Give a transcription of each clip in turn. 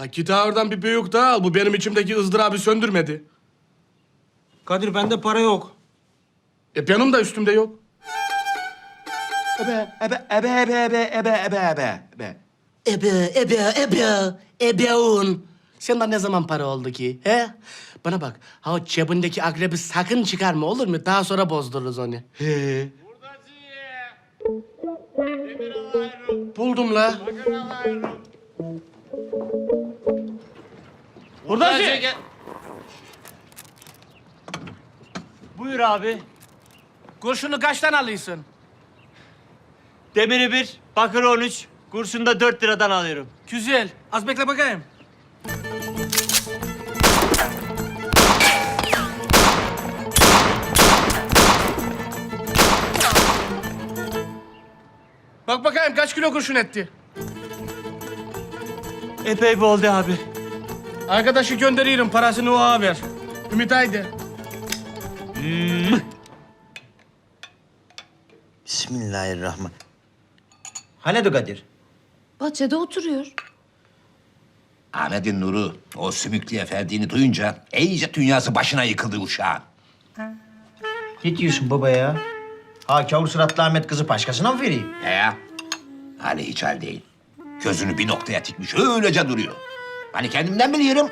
La git oradan bir büyük daha al. Bu benim içimdeki ızdırabı söndürmedi. Kadir bende para yok. E benim de üstümde yok. Ebe, ebe, ebe, ebe, ebe, ebe, ebe, ebe, ebe. Ebe, ebe, ebe, ebeun. Senden ne zaman para oldu ki? He? Bana bak, ha o cebindeki akrebi sakın çıkarma olur mu? Daha sonra bozdururuz onu. He. Buldum la. Buradasın. Buyur abi. Kurşunu kaçtan alıyorsun? Demiri bir, bakır 13. Kursunda 4 liradan alıyorum. Güzel. Az bekle bakayım. Bak bakayım kaç kilo kurşun etti. Epey bir oldu abi. Arkadaşı gönderiyorum parasını o ağa ver. Ümit haydi. Bismillahirrahmanirrahim. Hani Kadir? Bahçede oturuyor. Ahmet'in Nur'u o sümüklü efendiğini duyunca iyice dünyası başına yıkıldı uşağın. Ne diyorsun baba ya? Ha kavur suratlı Ahmet kızı başkasına mı vereyim? He ya. Hani hiç hal değil. Gözünü bir noktaya tikmiş öylece duruyor. Hani kendimden biliyorum.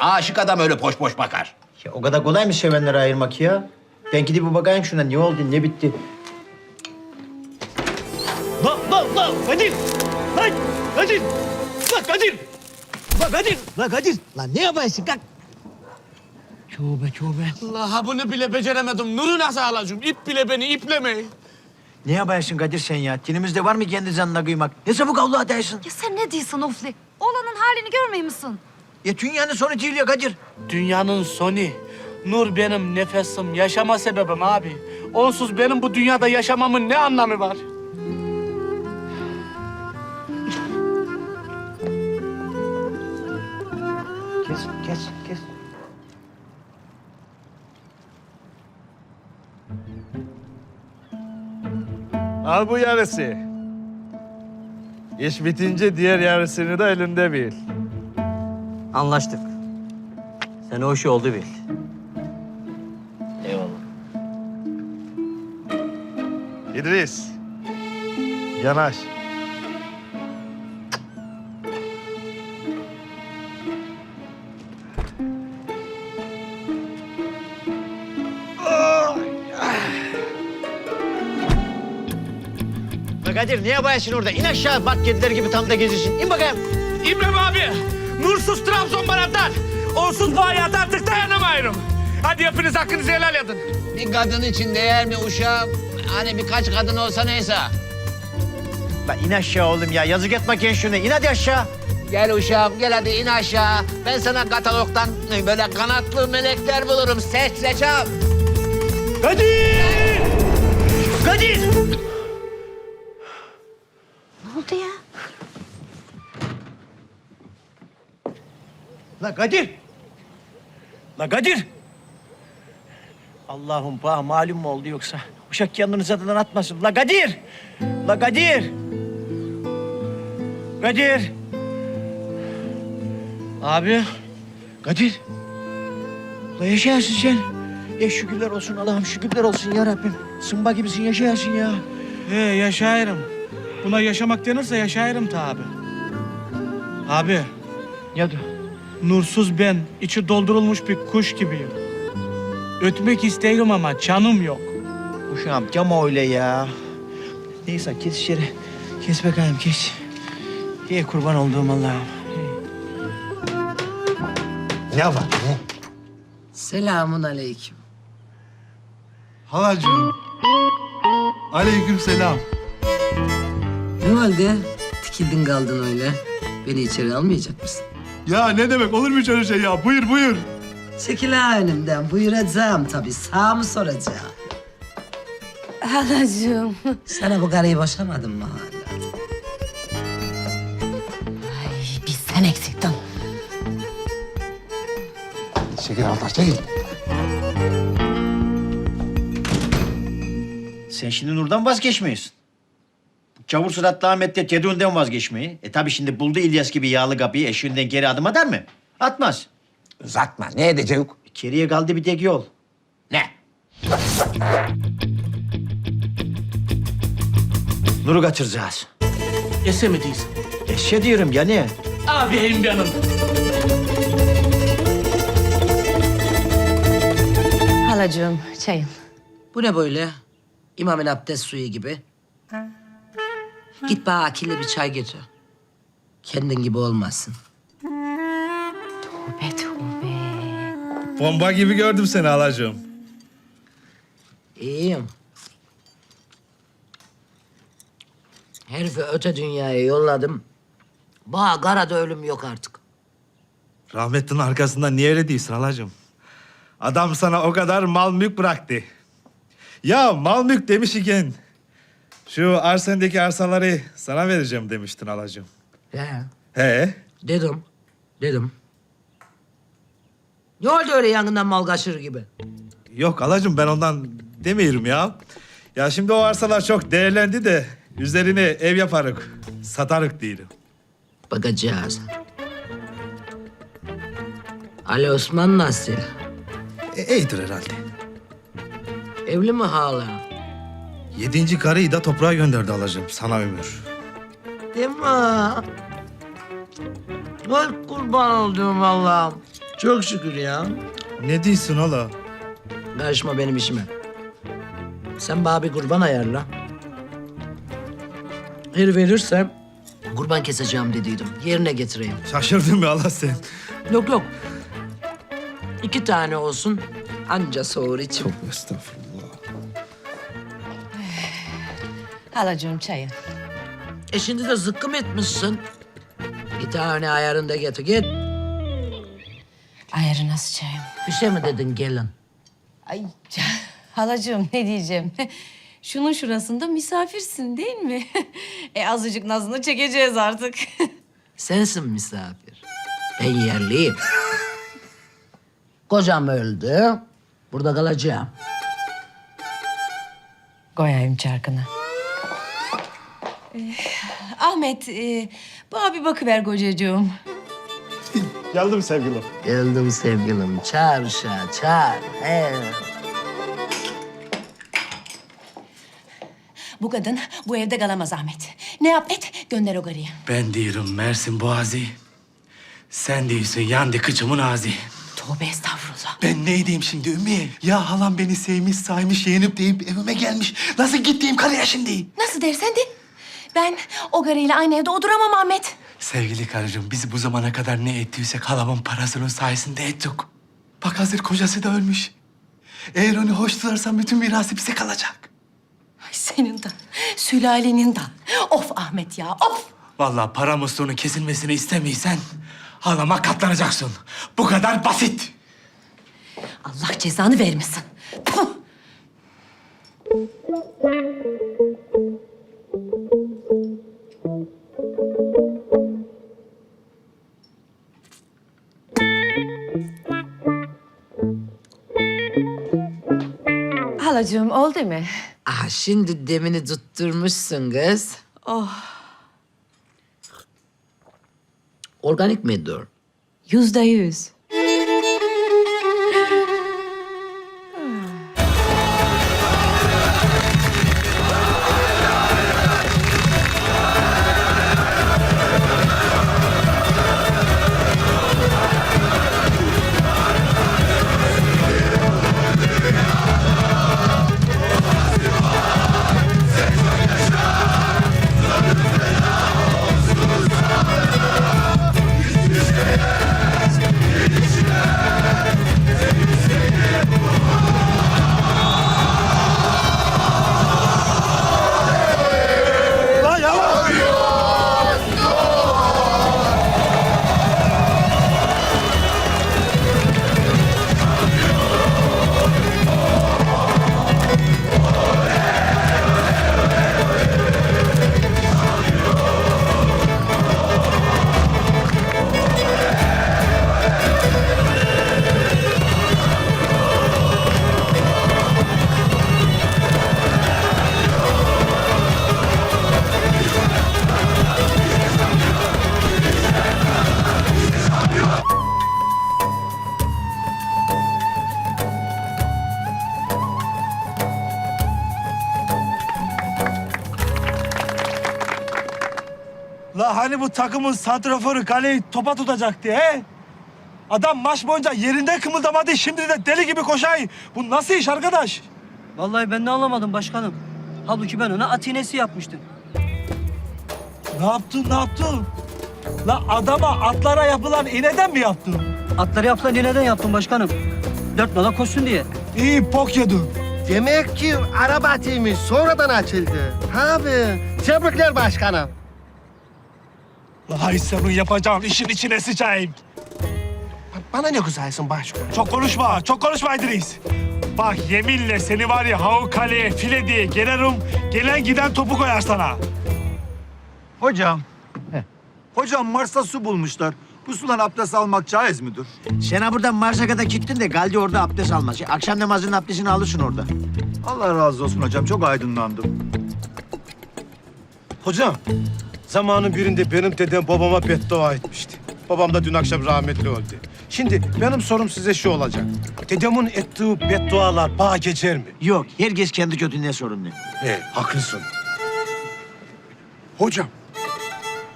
Aşık adam öyle boş boş bakar. Ya o kadar kolay mı sevenleri ayırmak ya? Ben gidip bir bakayım şuna ne oldu ne bitti. Lan lan lan Kadir! Lan Kadir! Lan Kadir! Lan Kadir! Lan Kadir! Lan ne yapıyorsun kalk? Tövbe tövbe. Allah ha bunu bile beceremedim. Nur'u nasıl alacağım? İp bile beni iplemeyin. Ne yapıyorsun Kadir sen ya? Dilimizde var mı kendi canına kıymak? Ne çabuk Allah dersin? Ya sen ne diyorsun Ofli? Oğlanın halini görmüyor musun? Ya dünyanın sonu değil ya Kadir. Dünyanın sonu. Nur benim nefesim, yaşama sebebim abi. Onsuz benim bu dünyada yaşamamın ne anlamı var? Kes, kes, kes. Al bu yarısı. İş bitince diğer yarısını da elinde bil. Anlaştık. Sen o işi oldu bil. İdris. Yanaş. Kadir ne yapıyorsun orada? İn aşağı bak kediler gibi tam da geziyorsun. İn bakayım. İbrahim abi, Nursuz Trabzon bana dar. Onsuz bu hayata artık dayanamıyorum. Hadi hepiniz hakkınızı helal edin. Bir kadın için değer mi uşağım? Hani birkaç kadın olsa neyse. La in aşağı oğlum ya. Yazık etme genç şuna. İn hadi aşağı. Gel uşağım gel hadi in aşağı. Ben sana katalogdan böyle kanatlı melekler bulurum. Seç seçam. Kadir! Kadir! Ne oldu ya? La Kadir. La Kadir. Allah'ım bana malum mu oldu yoksa? Uşak kendini zaten atmasın. La Kadir. La Kadir. Kadir. Abi, Kadir. La yaşayasın sen. Ya şükürler olsun Allah'ım şükürler olsun ya Rabbim. Sımba gibisin yaşayasın ya. He yaşayırım. Buna yaşamak denirse yaşayırım tabi. Abi, Ya da nursuz ben, içi doldurulmuş bir kuş gibiyim. Ötmek isterim ama canım yok. uşağım yapma öyle ya. Neyse kes içeri. Kes bakayım kes. İyi kurban olduğum Allah'ım. Ne var? Ne? Selamun aleyküm. Halacığım. Aleyküm selam. Ne oldu? Tikildin kaldın öyle. Beni içeri almayacak mısın? Ya ne demek olur mu hiç öyle şey ya? Buyur buyur. Çekil ha önümden. Buyuracağım tabii. Sağ mı soracağım? Halacığım. Sana bu karıyı boşamadın mı hala? Biz sen eksiktin. Çekil Allah çekil. Sen şimdi Nur'dan vazgeçmiyorsun. Çavur suratlı Ahmet de Tedun'dan vazgeçmeyi. E tabi şimdi buldu İlyas gibi yağlı kapıyı eşiğinden geri adım atar mı? Atmaz. Uzatma. Ne edecek? Geriye kaldı bir tek yol. Ne? Nur'u kaçıracağız. Ese mi değilsin? Eşe diyorum ya ne? Abim benim. Halacığım çayın. Bu ne böyle? İmamın abdest suyu gibi. Git bana akıllı bir çay getir. Kendin gibi olmasın. Tövbe tövbe. Bomba gibi gördüm seni halacığım. İyiyim. Herifi öte dünyaya yolladım. Bana karada ölüm yok artık. Rahmetlinin arkasından niye öyle değilsin halacığım? Adam sana o kadar mal mülk bıraktı. Ya mal mülk demiş iken... ...şu arsendeki arsaları sana vereceğim demiştin halacığım. He. He? Dedim. Dedim. Ne oldu öyle yangından mal kaçırır gibi? Yok halacığım ben ondan demiyorum ya. Ya şimdi o arsalar çok değerlendi de... ...üzerine ev yaparık, satarık değilim. Bakacağız. Ali Osman nasıl? E, iyidir herhalde. Evli mi hala? Yedinci karıyı da toprağa gönderdi halacığım. Sana ömür. Değil mi? Ay kurban olduğum Allah'ım. Çok şükür ya. Ne diyorsun hala? Karışma benim işime. Sen bana bir kurban ayarla. Her verirsem kurban keseceğim dediydim. Yerine getireyim. Şaşırdın mı hala sen? Yok yok. İki tane olsun. Anca soğur içim. Estağfurullah. Halacığım çayın. E şimdi de zıkkım etmişsin. Bir tane ayarında getir. Git. Ayarı nasıl çayım? Bir şey mi dedin gelin? Ay halacığım ne diyeceğim? Şunun şurasında misafirsin değil mi? e azıcık nazını çekeceğiz artık. Sensin misafir. Ben yerliyim. Kocam öldü. Burada kalacağım. Koyayım çarkını. Eh, Ahmet, e, bana bir bakıver kocacığım. Geldim sevgilim. Geldim sevgilim. Çağır uşağı, çağır. He. Bu kadın bu evde kalamaz Ahmet. Ne yap et gönder o garıyı. Ben diyorum Mersin Boğazi. Sen değilsin yandı kıçımın ağzı. Tövbe estağfurullah. Ben ne edeyim şimdi Ümmü? Ya halam beni sevmiş, saymış, yeğenip deyip evime gelmiş. Nasıl gittiğim karıya şimdi? Nasıl dersen de ben o garıyla aynı evde oturamam Ahmet. Sevgili karıcığım, biz bu zamana kadar ne ettiysek halamın parasının sayesinde ettik. Bak hazır kocası da ölmüş. Eğer onu hoş tutarsan bütün mirası bize kalacak. Ay senin de sülalenin de. Of Ahmet ya of. Vallahi para musluğunun kesilmesini istemiysen halama katlanacaksın. Bu kadar basit. Allah cezanı vermesin. Puh! Halacığım oldu mu? Ah şimdi demini tutturmuşsun kız. Oh Organik midir? Yüzde yüz. Takımın santraforu kaleyi topa tutacaktı he? Adam maç boyunca yerinde kımıldamadı. Şimdi de deli gibi koşay. Bu nasıl iş arkadaş? Vallahi ben de anlamadım başkanım. Halbuki ben ona atinesi yapmıştım. Ne yaptın, ne yaptın? La adama atlara yapılan iğneden mi yaptın? Atları yapılan neden yaptım başkanım? Dört nala koşsun diye. İyi pok yedin. Demek ki araba atıymış sonradan açıldı. Abi tebrikler başkanım. La hay senin yapacağın işin içine sıçayım. Bana ne güzelsin başkanım. Çok konuşma, çok konuşma İdris. Bak yeminle seni var ya havu kaleye file diye gelirim. Gelen giden topu koyar sana. Hocam. Hocam Mars'ta su bulmuşlar. Bu sudan abdest almak caiz midir? Sen ha buradan Mars'a kadar gittin de Galdi orada abdest almaz. Akşam namazının abdestini alırsın orada. Allah razı olsun hocam. Çok aydınlandım. Hocam, zamanın birinde benim dedem babama beddua etmişti. Babam da dün akşam rahmetli öldü. Şimdi benim sorum size şu olacak. Dedemin ettiği beddualar bağ geçer mi? Yok, herkes kendi kötülüğüne sorumlu. He, haklısın. Hocam,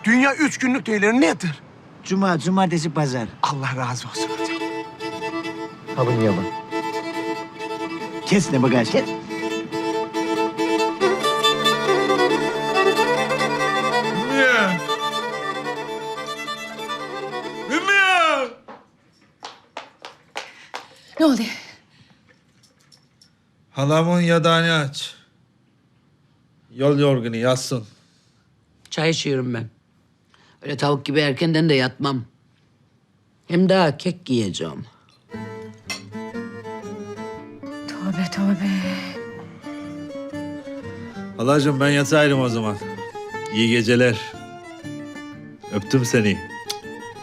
dünya üç günlük değerleri nedir? Cuma, cumartesi, pazar. Allah razı olsun hocam. Bunu yapın. Kes ne bagaj, kes. Halamın yadağını aç. Yol yorgunu yatsın. Çay içiyorum ben. Öyle tavuk gibi erkenden de yatmam. Hem daha kek giyeceğim. Tövbe tövbe. Halacığım ben yatayım o zaman. İyi geceler. Öptüm seni.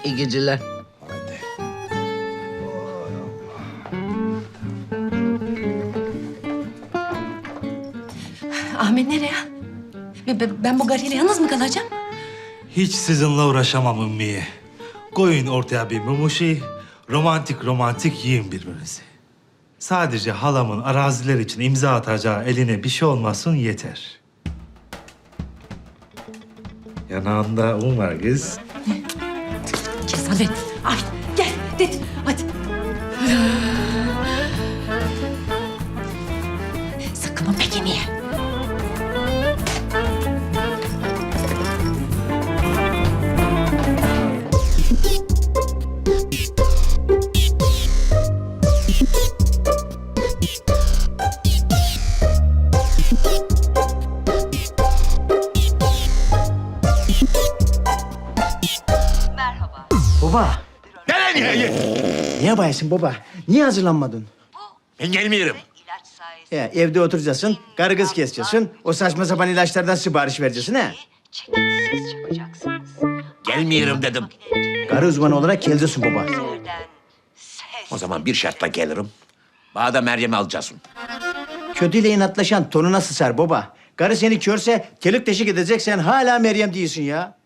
İyi geceler. Be- be- Ben bu gariyle yalnız mı kalacağım? Hiç sizinle uğraşamam Ümmiye. Koyun ortaya bir mumuşi, romantik romantik yiyin birbirinizi. Sadece halamın araziler için imza atacağı eline bir şey olmasın yeter. Yanağında un var kız. Cesaret. Ay gel. Dit. Hadi. Bayasın baba? Niye hazırlanmadın? Ben gelmiyorum. Ya, evde oturacaksın, karı kız keseceksin. O saçma sapan ilaçlardan sipariş vereceksin ha. Gelmiyorum dedim. Karı uzmanı olarak geleceksin baba. O zaman bir şartla gelirim. Bana da Meryem'i alacaksın. Kötüyle inatlaşan tonuna sısar baba. Karı seni körse telik teşik edecek sen hala Meryem değilsin ya.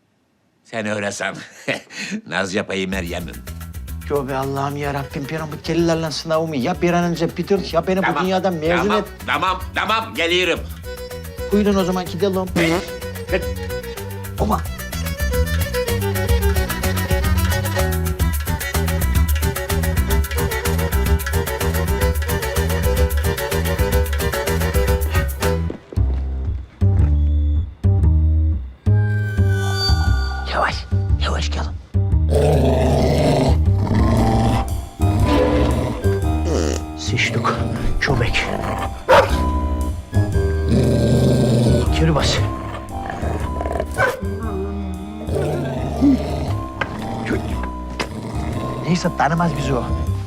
Sen öyle san. Naz yapayım Meryem'im. Tövbe Allah'ım ya Rabbim ben bu kellerle sınavımı ya bir an önce bitir ya beni bu dünyadan mezun tamam, et. Tamam, tamam, geliyorum. Buyurun o zaman gidelim. Baba. Yavaş, yavaş gelin. Köpek. Geri bas. Neyse tanımaz bizi o.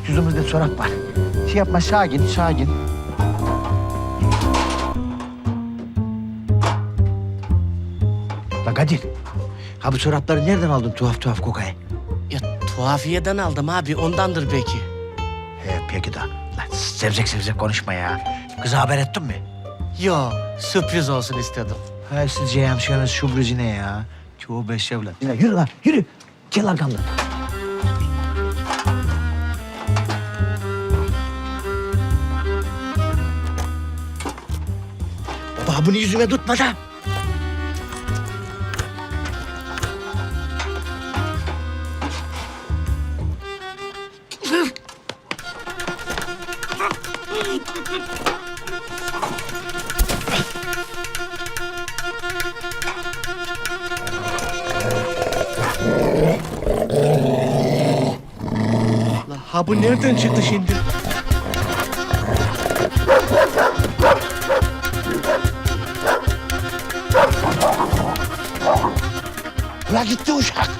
Yüzümüzde çorak var. Şey yapma sakin, sakin. La Kadir. Ha bu çorapları nereden aldın tuhaf tuhaf kokayı? Ya tuhafiyeden aldım abi ondandır belki. He peki de. Sevzek sevzek konuşma ya. Kıza haber ettin mi? Yo sürpriz olsun istedim. Ha sizce hemşirenin sürprizi ne ya? Tövbe şevlet. Yine yürü lan yürü. Gel arkamdan. Baba bunu yüzüme tutma da. Nereden çıktı şimdi? Ula gitti uşak.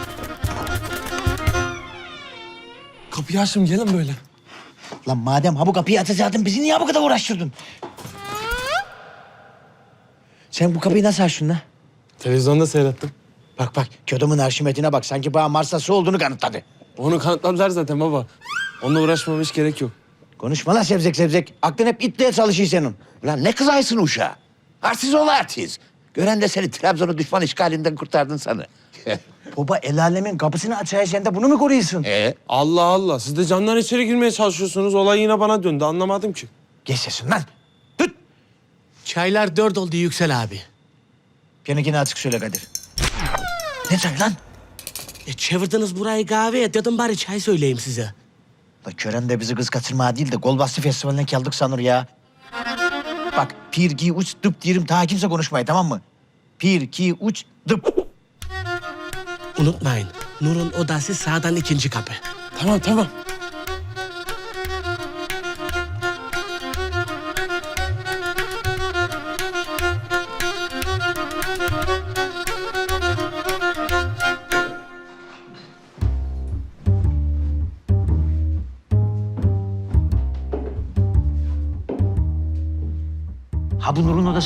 Kapıyı açtım gelin böyle. Lan madem ha bu kapıyı açacaktın bizi niye bu kadar uğraştırdın? Sen bu kapıyı nasıl açtın lan? Televizyonda seyrettim. Bak bak ködümün arşimetine bak sanki bana Mars'ta olduğunu kanıtladı. Onu kanıtladılar zaten baba. Onunla uğraşmama hiç gerek yok. Konuşma lan sevzek sevzek. Aklın hep itliğe çalışıyor senin. Ulan ne kızaysın uşağa? Arsiz ol artiz. Gören de seni Trabzon'u düşman işgalinden kurtardın sana. Baba el alemin kapısını açaya sen de bunu mu koruyorsun? ee, Allah Allah. Siz de candan içeri girmeye çalışıyorsunuz. Olay yine bana döndü. Anlamadım ki. Geç sesin lan. Tut. Çaylar dört oldu Yüksel abi. Benimkini açık söyle Kadir. Ne çay lan? E çevirdiniz burayı kahveye dedim bari çay söyleyeyim size. La kören de bizi kız kaçırmaya değil de Golbastı Festivali'ne kaldık sanır ya. Bak pir ki uç dıp diyelim daha kimse konuşmayı tamam mı? Pir ki uç dıp. Unutmayın Nur'un odası sağdan ikinci kapı. Tamam tamam.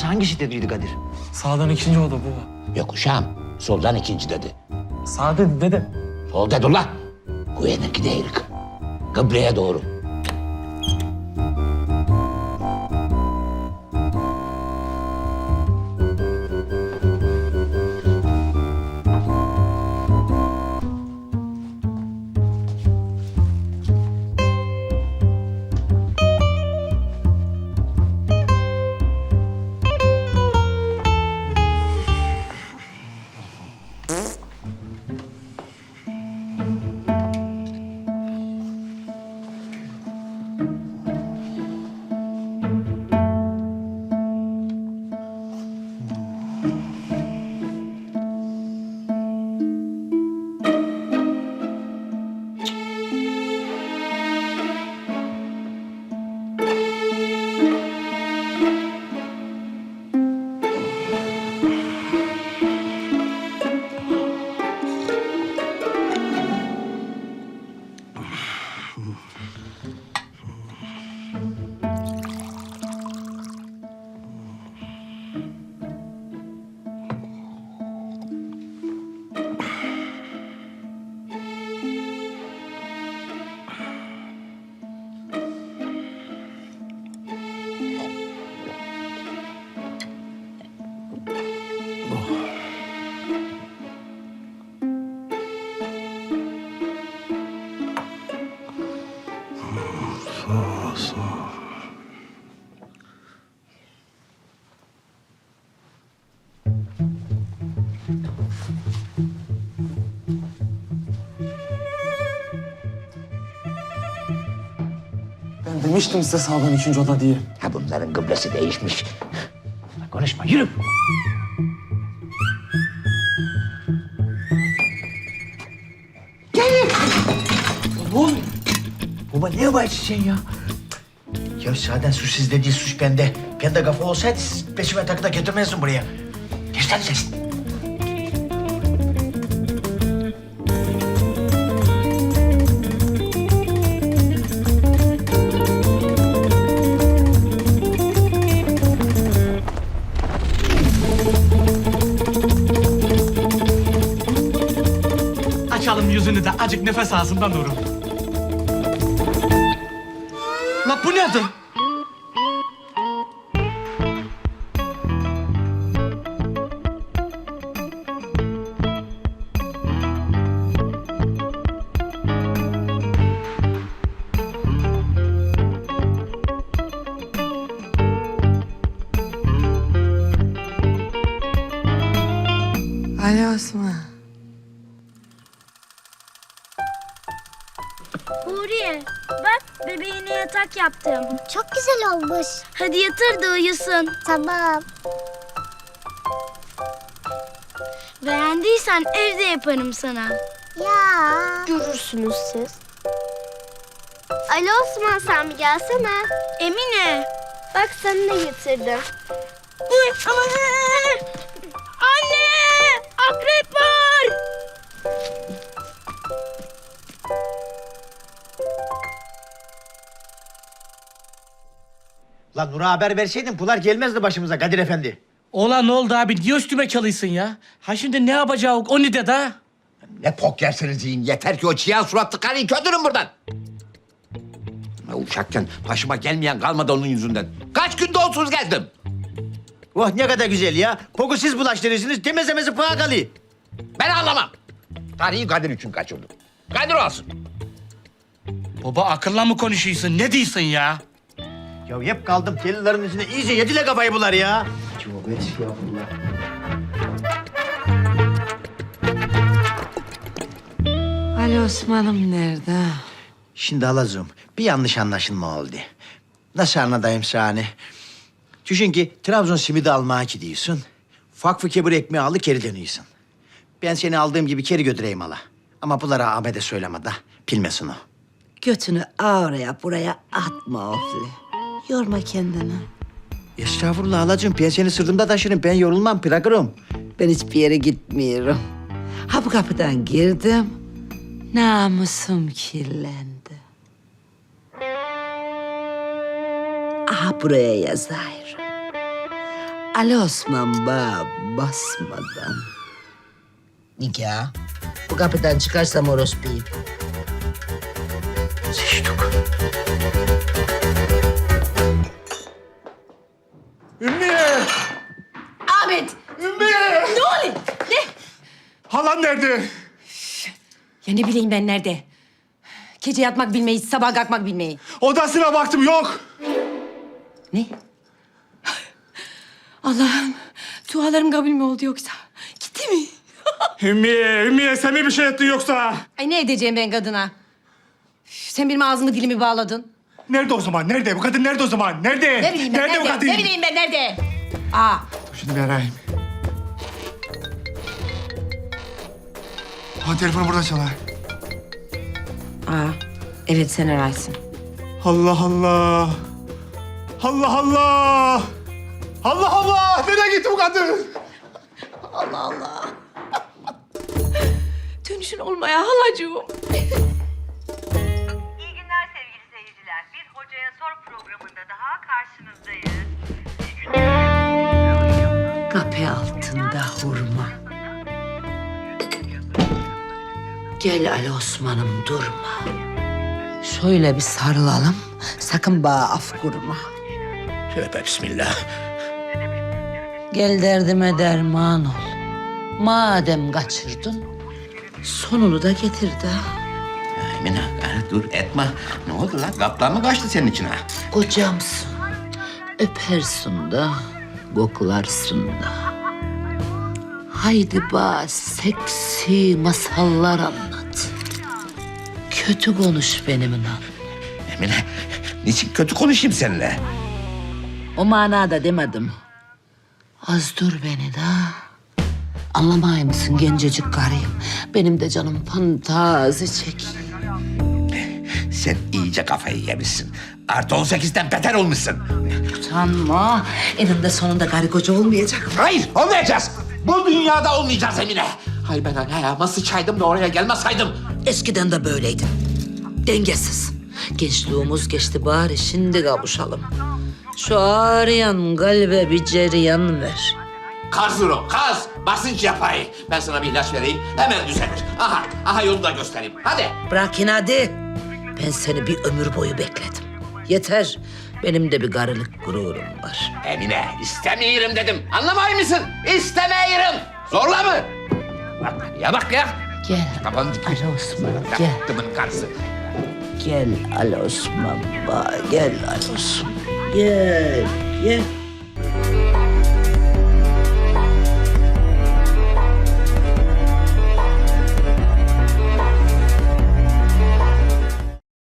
Ha bu Nur'un odası hangisi dediydi Kadir? Sağdan ikinci oda baba. yok uşağım. Soldan ikinci dedi. Sağ dedi dede. Sol dedi ulan. Kuyeninki değil. Kıbleye doğru. Demiştim size sağdan ikinci oda diye. Ha bunların kıblesi değişmiş. Konuşma yürü. Gelin. Baba niye var sen ya? Ya zaten suç sizde değil suç bende. Ben de kafa olsaydı siz peşime takı da getirmezdin buraya. Geç lan nefes ağzından durun. La bu nedir? Yaptım. Çok güzel olmuş. Hadi yatır da uyusun. Tamam. Beğendiysen evde yaparım sana. Ya. Görürsünüz siz. Ali Osman sen bir gelsene. Emine. Bak sana ne getirdim. Aman. Lan Nur'a haber verseydin bunlar gelmezdi başımıza Kadir Efendi. Ola ne oldu abi? Niye üstüme çalıyorsun ya? Ha şimdi ne yapacağız? O ne de da? Ne pok yerseniz yiyin. Yeter ki o çiyan suratlı karıyı kötürün buradan. Ya uşakken başıma gelmeyen kalmadı onun yüzünden. Kaç gün donsuz geldim. Oh ne kadar güzel ya. Poku siz bulaştırırsınız temizlemesi paha kalıyor. Ben anlamam. Karıyı Kadir için kaçırdım. Kadir olsun. Baba akılla mı konuşuyorsun? Ne diyorsun ya? Ya hep kaldım tellilerin içinde iyice yediler kafayı bunlar ya. Tövbe estağfurullah. Ali Osman'ım nerede? Şimdi alacağım. Bir yanlış anlaşılma oldu. Nasıl anlatayım sana? Düşün ki Trabzon simidi almaya gidiyorsun. Fakfı kebir ekmeği alıp geri dönüyorsun. Ben seni aldığım gibi geri götüreyim hala. Ama bunlara Ahmet'e söyleme da bilmesin o. Götünü oraya buraya atma ofli. Yorma kendini. Estağfurullah halacığım. Ben seni sırtımda taşırım. Ben yorulmam, bırakırım. Ben hiçbir yere gitmiyorum. Ha bu kapıdan girdim. Namusum kirlendi. Aha buraya yazayım. Ali Osman bağ basmadan. Nikah. Bu kapıdan çıkarsam orospuyum. Ümmiye! Ne bileyim ben nerede? Gece yatmak bilmeyiz, sabah kalkmak bilmeyi. Odasına baktım yok. Ne? Allah'ım, dualarım kabul mü oldu yoksa? Gitti mi? Ümmiye, Ümmiye sen mi bir şey ettin yoksa? Ay ne edeceğim ben kadına? Üf, Sen benim ağzımı dilimi bağladın. Nerede o zaman? Nerede? Bu kadın nerede o zaman? Nerede? Ne bileyim ben nerede? nerede? bu kadın? Ne bileyim ben nerede? Aa, Şimdi bir arayayım. Ha telefonu burada çalar. Aa. Evet sen ararsın. Allah Allah. Allah Allah. Allah Allah. Nereye gitti bu kadın? Allah Allah. Dönüşün olmaya halacığım. Gel Ali Osman'ım durma. Şöyle bir sarılalım. Sakın bana af kurma. Tövbe bismillah. Gel derdime derman ol. Madem kaçırdın, sonunu da getir de. Emine ha, dur etme. Ne oldu lan? Kaplan mı kaçtı senin içine? Kocamsın. Öpersin da, koklarsın da. Haydi ba seksi masallar anlat. Kötü konuş benimle. Emine niçin kötü konuşayım seninle? O manada demedim. Az dur beni de. Anlamay mısın gencecik karıyım? Benim de canım fantazi çek. Sen iyice kafayı yemişsin. Artı 18'den beter olmuşsun. Utanma. Eninde sonunda karı koca olmayacak. Hayır olmayacağız. Bu dünyada olmayacağız Emine. Hay ben ayağıma sıçaydım da oraya gelmesaydım. Eskiden de böyleydin. Dengesiz. Gençliğimiz geçti bari şimdi kavuşalım. Şu ağrıyan kalbe bir cereyan ver. Kazdır o, kaz. Basınç yapay. Ben sana bir ilaç vereyim, hemen düzelir. Aha, aha yolu da göstereyim. Hadi. Bırak inadı. Ben seni bir ömür boyu bekledim. Yeter. Benim de bir karılık gururum var. Emine, istemiyorum dedim. Anlamay mısın? İstemiyorum. Zorla mı? Bak ya bak ya. Gel dikmiş. Ali Osman gel. Tımın karısı. Gel Ali Osman gel Osman. Gel, gel.